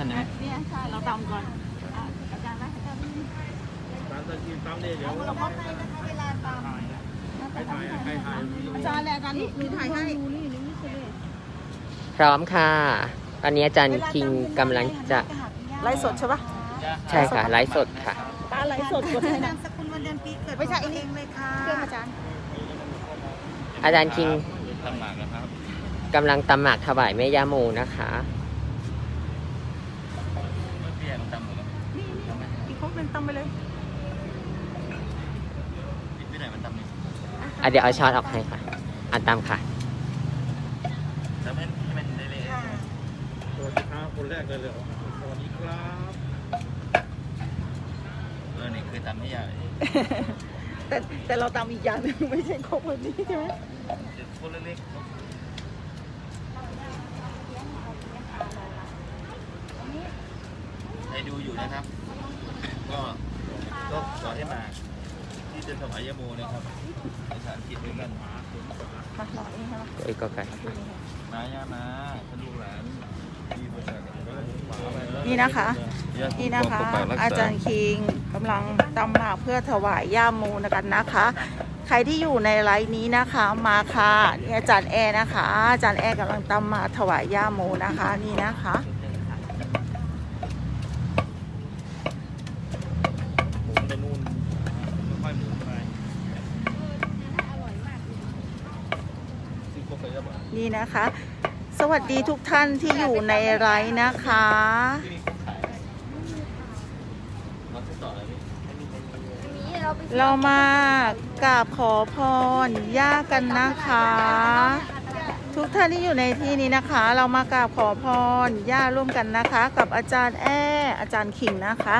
อันไหนเนี่ยใช่เราตำก่อนอะอาจารย์นะอาจารย์ตามตะกี้ตามเนี่ยเดี๋ยวเราพบให้นะคะเวลาตำใครถ่ายใครถ่ายอาจารย์แหละอาจารย์หนูถ่ายให้พร้อมค่ะ ตอนนี้อาจารย์คิงกำลังจะไลฟ์สดใช่ปะใช่ค่ะไลฟ์สดค่ะป้าไลฟ์สดกดให้นะนามสกุลวันเดือนปีเกิดไม่ใช่ของตัวเองเลยค่ะเครื่องอาจารย์ อาจารย์คิงตำหมากนะครับกำลังตำหมากถวายแม่ย่าโมนะคะ อะเดี๋ยวเอาช้อนออกให้ค่ะ อันตำค่ะตำให้ให้มันเละๆสวัสดีครับคนแรกเลยเลยสวัสดีครับเออนี่คือตำที่ใหญ่แต่แต่เราตำอีกอย่างหนึงไม่ใช่ครบแบบนี้ใช่ไหมเด็ดคนเล็กๆ ใครดูอยู่นะครับ ก็ก็ขอให้มา ที่จะถวายยาโมนะครับในสถานที่ด้วยกันค่ะเราเองใช่ไหมเอ้ยก็ไก่มาย่ามาท่านลูกหลานที่บริษัทก็เลยฝากไว้นี่นะคะ นี่นะคะ อาจารย์คิงกำลังตำหมากเพื่อถวายย่าโมนะกันนะคะ ใครที่อยู่ในไลฟ์นี้นะคะมาค่ะนี่อาจารย์แอร์นะคะ อาจารย์แอร์กำลังตำหมากถวายย่าโมนะคะ นี่นะคะ หมุนไปนู่นค่อยๆหมุนไปซื้อครบไปแล้วบ่ นี่นะคะ สวัสดีทุกท่านที่อยู่ในไลฟ์นะคะเราซื้อต่อเลยพี่เรามากราบขอพรย่ากันนะคะ ทุกท่านที่อยู่ในที่นี้นะคะ เรามากราบขอพรย่าร่วมกันนะคะ กับอาจารย์แอ้อาจารย์ขิงนะคะ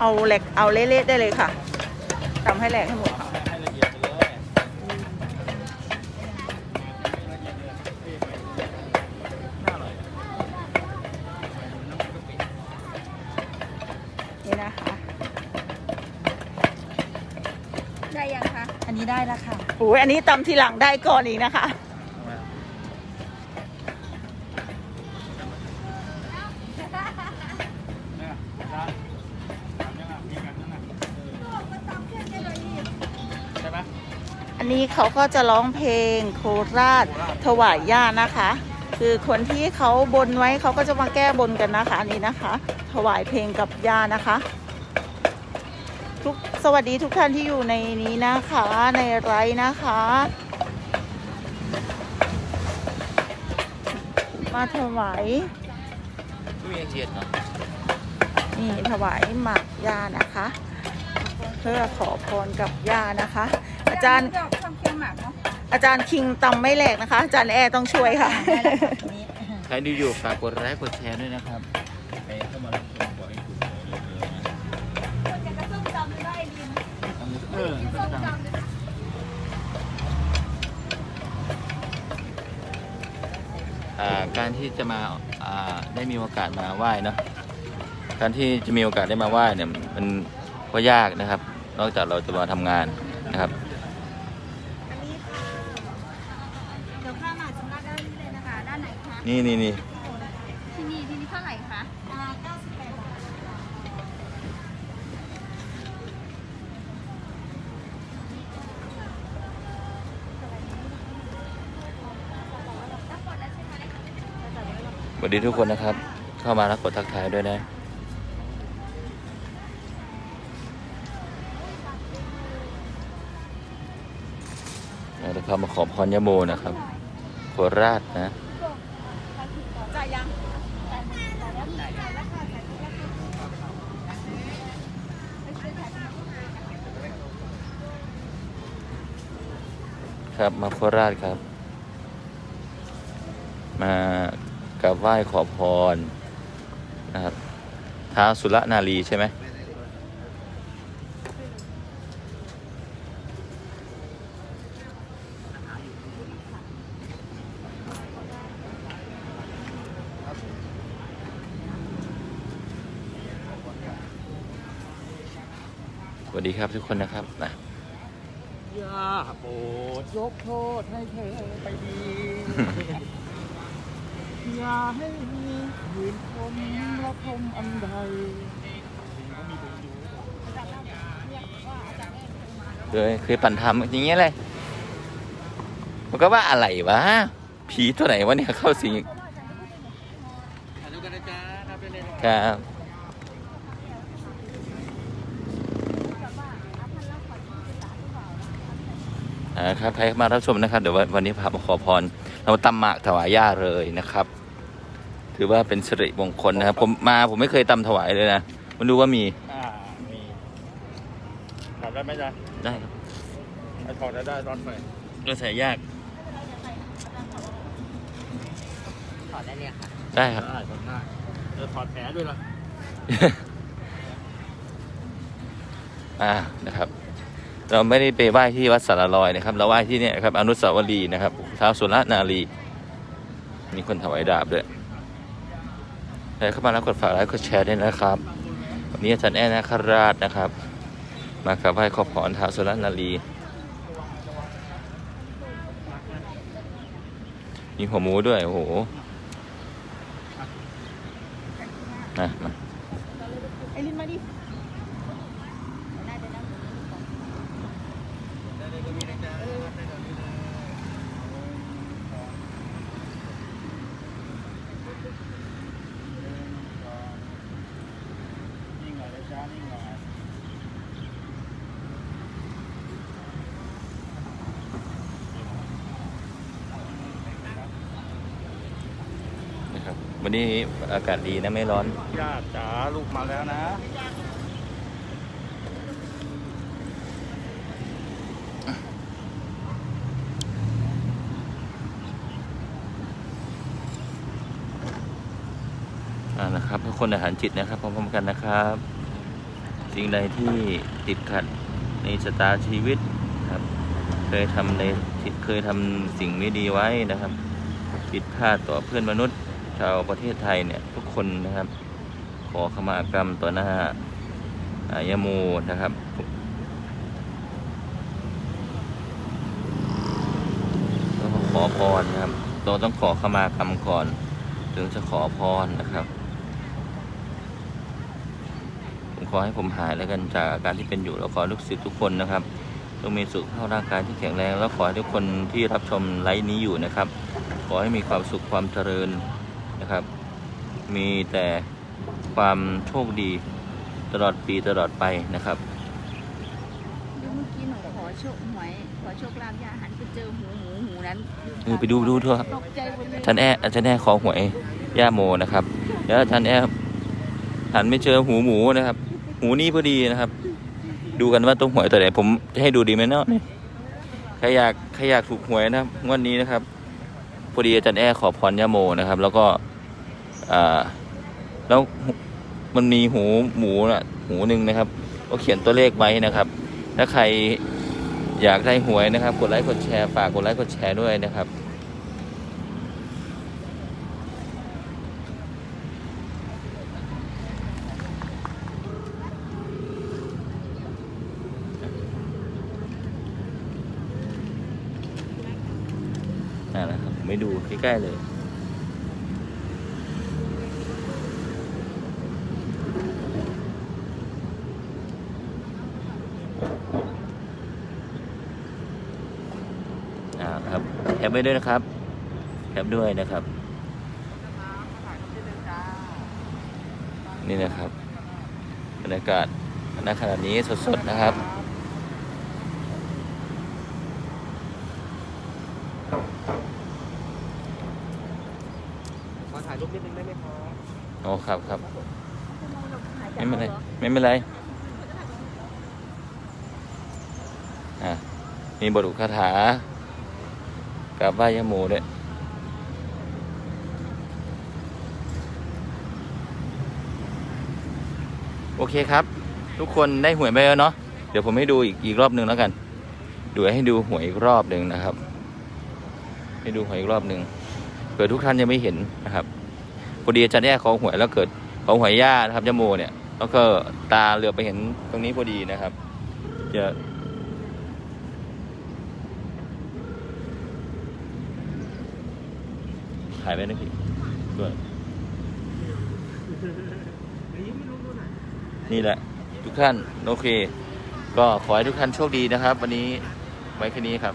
เอาแหลกเอาเละๆได้เลยค่ะทำให้แหลกให้หมดค่ะให้ละเอียดไปเลยน่าอร่อยนี่นะคะ ได้ยังคะ อันนี้ได้แล้วค่ะโอ้ยอันนี้ตำทีหลังได้ก่อนอีกนะคะ นนี้เขาก็จะร้องเพลงโคราชถวายย่านะคะ คือคนที่เขาบนไว้เขาก็จะมาแก้บนกันนะคะอันนี้นะคะ ถวายเพลงกับย่านะคะทุกสวัสดีทุกท่านที่อยู่ในนี้นะคะในไลฟ์นะคะ มาถวายตู้เย็นเฉียดเนาะนี่ถวายหมากย่านะคะ เพื่อขอพรกับย่านะคะ อาจารย์ดอกข้าวเคี่ยวหมากเนาะอาจารย์คิงตำไม่แหลกนะคะ อาจารย์แอร์ต้องช่วยค่ะ ใครดูอยู่ฝากกดไลค์กดแชร์ด้วยนะครับไปเข้ามารับชมขอให้ถูกใจเลยนะคนจะกระส้มจำได้ดินเออส้มจำอ่าการที่จะมาอ่าได้มีโอกาสมาไหว้เนาะการที่จะมีโอกาสได้มาไหว้เนี่ยมัน ก็ยากนะครับ นอกจากเราจะมาทำงานนะครับ อันนี้ค่ะเดี๋ยวข้ามาชำระด้านนี้เลยนะคะ ด้านไหนคะนี่นี่นี่ที่นี่ที่นี่เท่าไหร่คะอ่า98บาทสวัสดีทุกคนนะครับ เข้ามาแล้วกดทักทายด้วยนะ พามาขอพรยโมนะครับ โคราชนะครับมาโคราชครับ มากราบไหว้ขอพรนะครับท้าสุรนารีใช่ไหม สวัสดีครับทุกคนนะครับนะอย่าโปรดยกโทษให้เธอไปดีอย่าให้มีหืนคมและคมอันใดเคยเคยปั่นทำอย่างเงี้ยเลยมันก็ว่าอะไรวะ ผีตัวไหนวะเนี่ยเข้าสิงถ่ายรูป นนะจ๊ะนับไปเลยครับอ่าครับใครมารับชมนะครับ เดี๋ยววันวันนี้พามาขอพร เราตำหมากถวายย่าเลยนะครับ ถือว่าเป็นสิริมงคลนะครับ ผมมาผมไม่เคยตำถวายเลยนะมันดูว่ามีอ่ามีถอดได้ไหมจ๊ะได้ครับไอ้ถอดได้ได้ตอนไหนก็ใส่ยากถอดได้เนี่ยค่ะได้ครับได้ถอดได้เออถอดแผลด้วยล่ะอ่านะครับ เราไม่ได้ไปไหว้ที่วัดสารลอยนะครับ เราไหว้ที่เนี่ยครับอนุสาวรีย์นะครับท้าวสุรนารีมีคนถวายดาบด้วยใครเข้ามาแล้วกดฝากไลค์กดแชร์ด้วยนะครับ วันนี้อาจารย์แอนนาคราชนะครับ มากราบไหว้ขอพรท้าวสุรนารีมีหัวหมูด้วย โอ้โห นะมา ไอรินมาดิ นิ่งห น่อยนะจ๊ะนิ่งหน่อยนะครับ วันนี้อากาศดีนะไม่ร้อน ญาติจ๋าลูกมาแล้วนะ อ่านะครับทุกคนอาหารจิตนะครับพร้อมๆกันนะครับ สิ่งใดที่ติดขัดในชะตาชีวิตครับ เคยทำในเคยทำสิ่งไม่ดีไว้นะครับ ผิดพลาดต่อเพื่อนมนุษย์ ชาวประเทศไทยเนี่ยทุกคนนะครับ ขอขมากรรมต่อหน้าอายาโมนะครับก็ขอพรนะครับ เราต้องขอขมากรรมก่อน ถึงจะขอพรนะครับ ผมขอให้ผมหายแล้วกันจากอาการที่เป็นอยู่แล้วขอให้ลูกศิษย์ทุกคนนะครับต้องมีสุขภาพร่างกายที่แข็งแรง แล้วขอให้ทุกคนที่รับชมไลฟ์นี้อยู่นะครับ ขอให้มีความสุขความเจริญนะครับ มีแต่ความโชคดีตลอดปีตลอดไปนะครับเมื่อกี้หนูขอโชคหวยขอโชคลาภยาหันไปเจอหูหมูหูนั้นเออไปดูดูเถอะตกใจหมดเลยอาจารย์แอ้อาจารย์แอ้ขอหวยย่าโมนะครับ แล้วอาจารย์แอ้หันไม่เจอหูหมูนะครับ หูนี่พอดีนะครับ ดูกันว่าตัวหวยตัวไหนผมจะให้ดูดีไหมเนาะใครอยากใครอยากถูกหวยนะครับงวันนี้นะครับพอดีอาจารย์แอ้ขอพรย่าโมนะครับ แล้วก็อ่าแล้วมันมีหูหมูน่ะหูหนึ่งนะครับ ก็เขียนตัวเลขไว้นะครับ ถ้าใครอยากได้หวยนะครับ กดไลค์กดแชร์ฝากกดไลค์กดแชร์ด้วยนะครับ มไม่ดูใกล้ๆเลย อ่าครับแคปไว้ด้วยนะครับแคปด้วยนะครับ นี่นะครับบรรยากาศณขณะนี้สดๆนะครับ ขอถ่าย รูปนิดนึงได้ไหมครับ โอ้ครับครับไม่เป็นไรไม่เป็นไรอะมีบทอุคาถากราบไหว้ยะโมด้วยโอเคครับ ทุกคนได้หวยไปแล้วเนาะเดี๋ยวผมให้ดูอีกอีกรอบหนึ่งแล้วกันดูให้ดูหวยอีกรอบหนึ่งนะครับ ให้ดูหวยอีกรอบหนึ่งเผื่อทุกท่านยังไม่เห็นนะครับ พอดีอาจารย์แย่ของหวยแล้วเกิดของหวยย่านะครับยะโมเนี่ย แล้วก็ตาเหลือบไปเห็นตรงนี้พอดีนะครับจะถ่ายไว้นะพี่ด้วยนี่แหละ ทุกท่าน โอเค ก็ขอให้ทุกท่านโชคดีนะครับ วันนี้ไว้แค่นี้ครับ